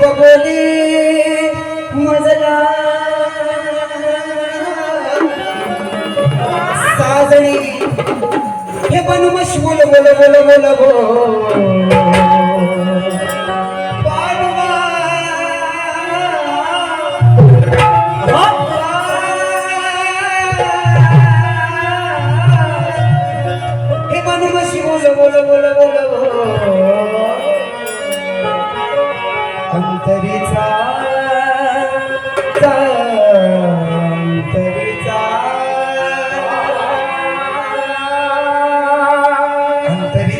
व बोली मजला. साजणी. हे बनमश बोल बोल बोल बोल बोल.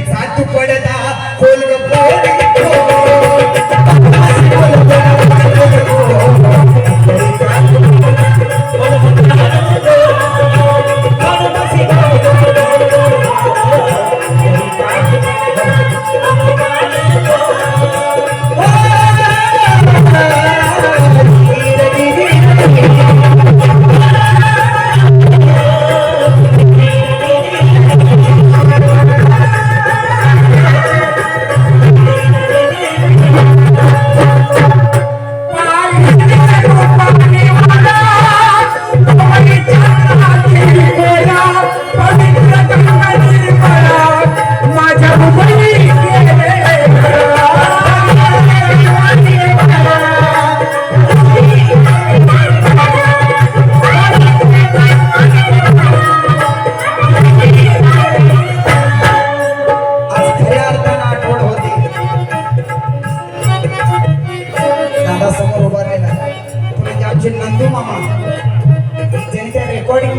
સાચું પડતા समोर उभा राहिला. आमचे नंदू मामा. त्यांनी त्या रेकॉर्डिंग